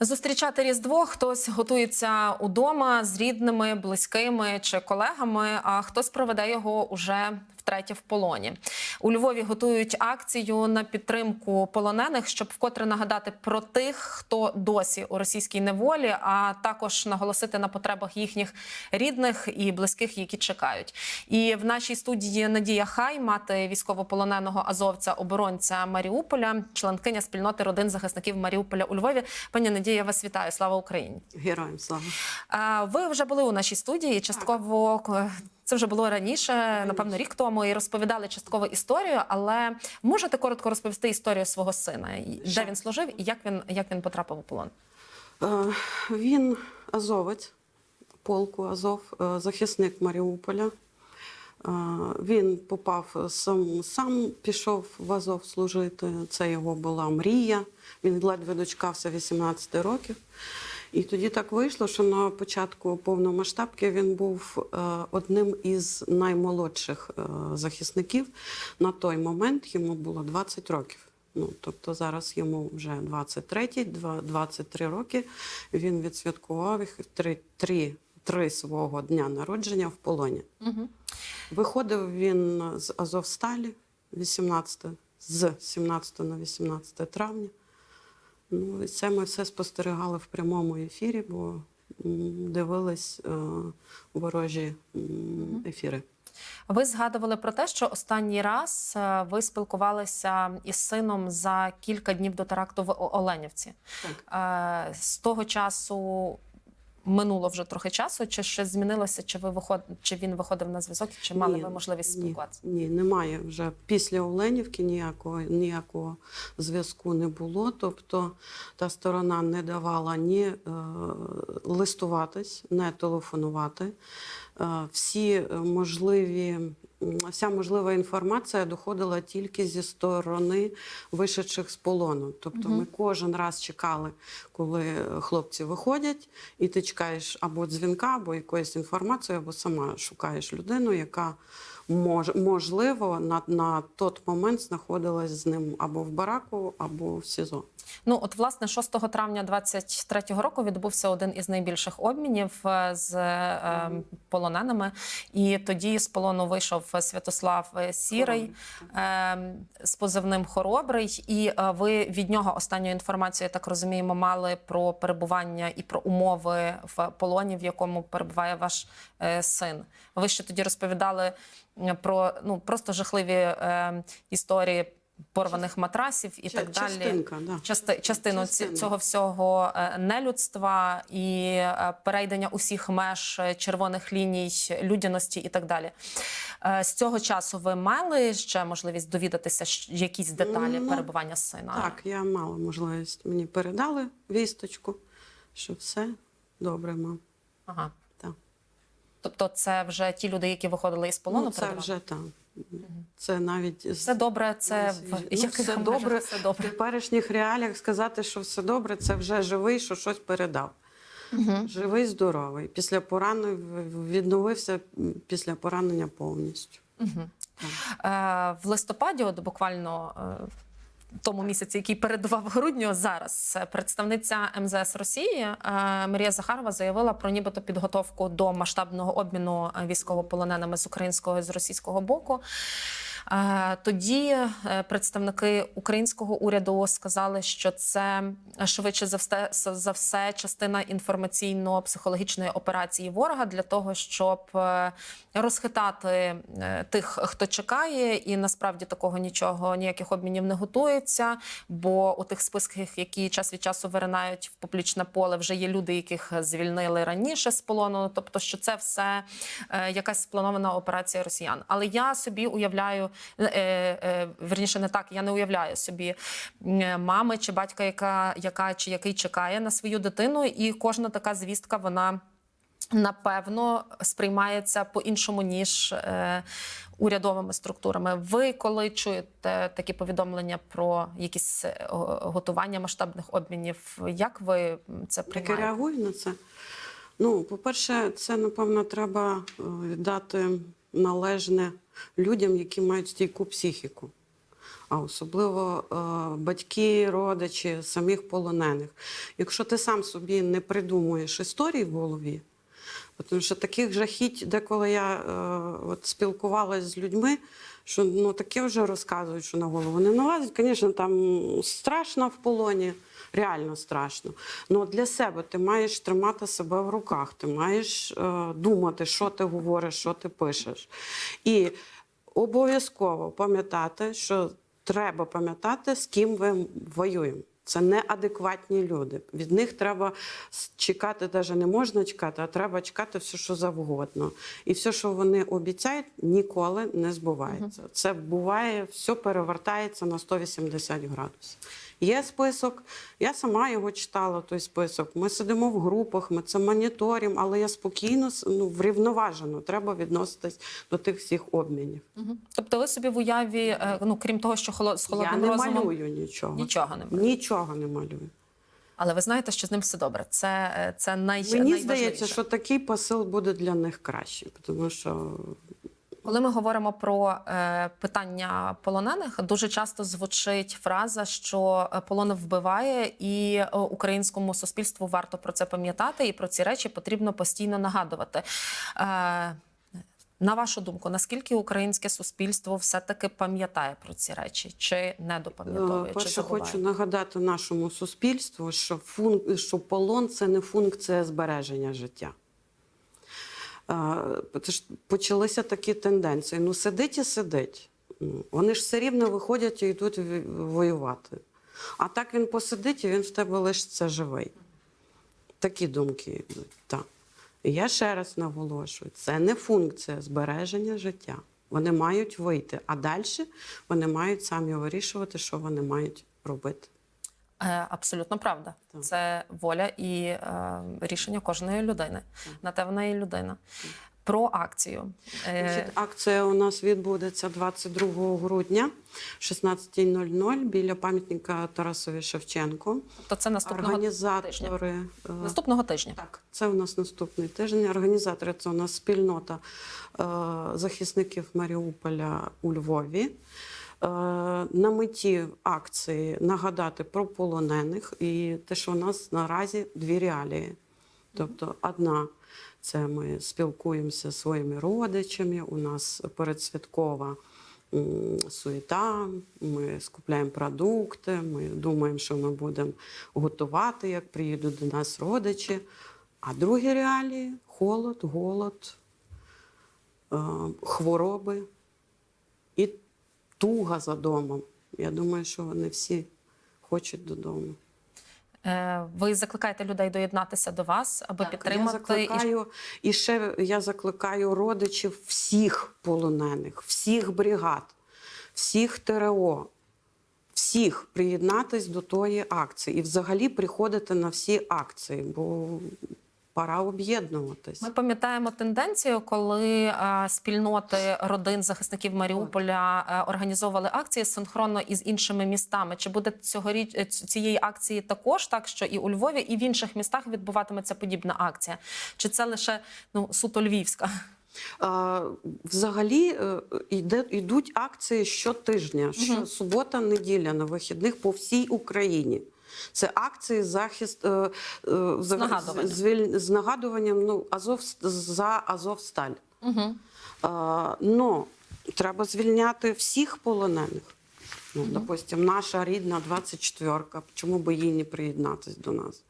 Зустрічати Різдво хтось готується удома з рідними, близькими чи колегами, а хтось проведе його уже втретє в полоні. У Львові готують акцію на підтримку полонених, щоб вкотре нагадати про тих, хто досі у російській неволі, а також наголосити на потребах їхніх рідних і близьких, які чекають. І в нашій студії Надія Хай, мати військовополоненого азовця, оборонця Маріуполя, членкиня спільноти родин захисників Маріуполя у Львові. Пані Надія, я вас вітаю. Слава Україні! Героям слава. Ви вже були у нашій студії. Частково е, це вже було раніше, напевно, рік тому, і розповідали частково історію. Але можете коротко розповісти історію свого сина, де він служив і як він як він потрапив у полон? Е, Він азовець полку Азов, е, захисник Маріуполя. Е, Він попав сам, сам пішов в Азов служити. Це його була мрія. Він ледве дочекався 18 років. І тоді так вийшло, що на початку повномасштабки він був е, одним із наймолодших е, захисників. На той момент йому було 20 років. Ну, тобто зараз йому вже 23 23 роки. Він відсвяткував їх три, три, три свого дня народження в полоні. Угу. Виходив він з Азовсталі 18, з 17 на 18 травня. Ну, це ми все спостерігали в прямому ефірі, бо дивились е, ворожі ефіри. Ви згадували про те, що останній раз е, ви спілкувалися із сином за кілька днів до теракту в Оленівці. Так. Е, З того часу минуло вже трохи часу. Чи ще змінилося? Чи ви виход... чи він виходив на зв'язок? Чи мали Ні, ви можливість спілкуватися? Ні, немає вже після Оленівки ніякого, ніякого зв'язку не було. Тобто та сторона не давала ні е, листуватись, не телефонувати. Е, всі е, можливі, вся можлива інформація доходила тільки зі сторони вишедших з полону. Тобто ми кожен раз чекали, коли хлопці виходять, і ти чекаєш або дзвінка, або якоїсь інформації, або сама шукаєш людину, яка мож, можливо на, на той момент знаходилась з ним або в бараку, або в СІЗО. Ну, от, власне, 6 травня 23-го року відбувся один із найбільших обмінів е, з е, полоненими. І тоді з полону вийшов Святослав е, Сірий е, з позивним Хоробрий. І е, ви від нього останню інформацію, я так розуміємо, мали про перебування і про умови в полоні, в якому перебуває ваш е, син. Ви ще тоді розповідали про ну просто жахливі е, історії. Порваних матрасів і Ча- так далі частинка, да. части, частину Частину. цього всього е, нелюдства і е, перейдення усіх меж е, червоних ліній людяності і так далі. З цього часу ви мали ще можливість довідатися якісь деталі Ну, перебування сина? Так, я мала можливість. Мені передали вісточку, що все добре, мам. Ага. Так. Тобто, це вже ті люди, які виходили із полону, Ну, це передавали? вже там. Це навіть все добре. Це в Ну, яких все добре. все В теперішніх реаліях сказати, що все добре, це вже живий, що щось передав. Живий, здоровий. Після поранення відновився після поранення повністю. Е, В листопаді, от буквально е, тому місяці, який передував грудню, зараз представниця МЗС Росії е, Марія Захарова заявила про нібито підготовку до масштабного обміну військовополоненими з українського і з російського боку. Тоді е, представники українського уряду сказали, що це е, швидше за все за все частина інформаційно-психологічної операції ворога для того, щоб е, розхитати тих, хто чекає, і насправді такого нічого ніяких обмінів не готується. Бо у тих списках, які час від часу виринають в публічне поле, вже є люди, яких звільнили раніше з полону. Тобто, що це все якась спланована операція росіян. Але я собі уявляю, верніше не так, я не уявляю собі е, мами чи батька, яка, яка чи який чекає на свою дитину, і кожна така звістка вона. Напевно, сприймається по-іншому ніж е, урядовими структурами. Ви коли чуєте такі повідомлення про якісь е, готування масштабних обмінів, як ви це Як я реагую на це? Ну, по-перше, це, напевно, треба е, віддати належне людям, які мають стійку психіку. а особливо е, батьки, родичі самих полонених. Якщо ти сам собі не придумуєш історії в голові, тому що таких жахіть, деколи я е, от спілкувалася з людьми, що ну таке вже розказують, що на голову не налазить. Звісно, там страшно в полоні, реально страшно. Ну для себе ти маєш тримати себе в руках, ти маєш е, думати, що ти говориш, що ти пишеш. І обов'язково пам'ятати, що треба пам'ятати, з ким ви воюємо. Це неадекватні люди. Від них треба чекати, навіть не можна чекати, а треба чекати все, що завгодно. І все, що вони обіцяють, ніколи не збувається. Це буває, все перевертається на 180 градусів. Є список, я сама його читала, той список. Ми сидимо в групах, ми це моніторимо, але я спокійно, ну, врівноважено треба відноситись до тих всіх обмінів. Мгм. Тобто ви собі в уяві, е, ну крім того, що холо- з Я холодним не розумом, малюю нічого. нічого не малюєте. Нічого не малюю. але ви знаєте, що з ним все добре. Це, е, це най, Мені найважливіше. здається, що такий посил буде для них кращий, тому що Коли ми говоримо про е, питання полонених, дуже часто звучить фраза, що е, полон вбиває, і е, українському суспільству варто про це пам'ятати, і про ці речі потрібно постійно нагадувати. Е, на вашу думку, наскільки українське суспільство все-таки пам'ятає про ці речі, чи не е, допам'ятовує? чи перше забуває? хочу нагадати нашому суспільству, що фун... що полон це не функція збереження життя. Це ж Почалися такі тенденції. Ну, сидить і сидить. Ну, Вони ж все рівно виходять і йдуть воювати. А так він посидить, і він в тебе лишиться живий. Такі думки йдуть. Так. І я ще раз наголошую: це не функція збереження життя. Вони мають вийти, а далі вони мають самі вирішувати, що вони мають робити. Е, Абсолютно правда. Так. Це воля і е, рішення кожної людини. На те вона і людина. Про акцію. Е, Значить, акція у нас відбудеться 22 грудня, 16.00 біля пам'ятника Тарасові Шевченко. Тобто це наступного тижня. Організатори е, Наступного тижня. Так, це у нас наступний тиждень. Організатори це у нас спільнота е, захисників Маріуполя у Львові. Е, на меті акції нагадати про полонених і те, що у нас наразі дві реалії. Тобто, одна це ми спілкуємося зі своїми родичами. У нас передсвяткова суєта, ми скупляємо продукти, ми думаємо, що ми будемо готувати, як приїдуть до нас родичі. А другі реалії холод, голод, е, хвороби і туга за домом. Я думаю, що вони всі хочуть додому. Е, Ви закликаєте людей доєднатися до вас, аби Я підтримати і закликаю, і ще я закликаю родичів всіх полонених, всіх бригад, всіх ТРО, всіх приєднатись до тої акції і взагалі приходити на всі акції, бо пора об'єднуватись. Ми пам'ятаємо тенденцію, коли е, спільноти родин захисників Маріуполя е, організовували акції синхронно із іншими містами. Чи буде цьогоріч е, цієї акції також так, що і у Львові, і в інших містах відбуватиметься подібна акція? Чи це лише ну суто львівська? Взагалі йде, йдуть акції щотижня, що субота, неділя на вихідних по всій Україні. Це акції захист е, е, з, нагадуванням. з, з нагадуванням ну, Азов, за Азовсталь. Угу. А, ну, треба звільняти всіх полонених. Ну, Допустим, наша рідна 24-ка, чому би їй не приєднатись до нас?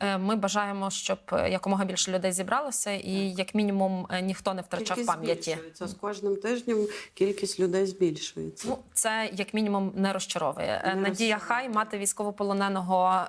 Е, Ми бажаємо, щоб е, якомога більше людей зібралося, і як мінімум е, ніхто не втрачав Кількість пам'яті. З кожним тижнем кількість людей збільшується. Ну, це як мінімум не розчаровує. Не Надія розчаровує. Хай, мати військовополоненого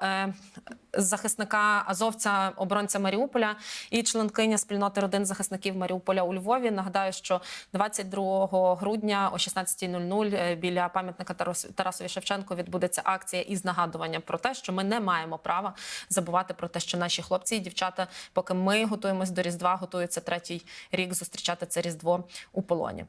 захисника азовця, оборонця Маріуполя і членкиня спільноти родин захисників Маріуполя у Львові. Нагадаю, що 22 грудня о 16.00 е, біля пам'ятника Тарас- Тарасові Шевченко відбудеться акція із нагадуванням про те, що ми не маємо права забувати про те, що наші хлопці і дівчата, поки ми готуємось до Різдва, готуються третій рік зустрічати це Різдво у полоні.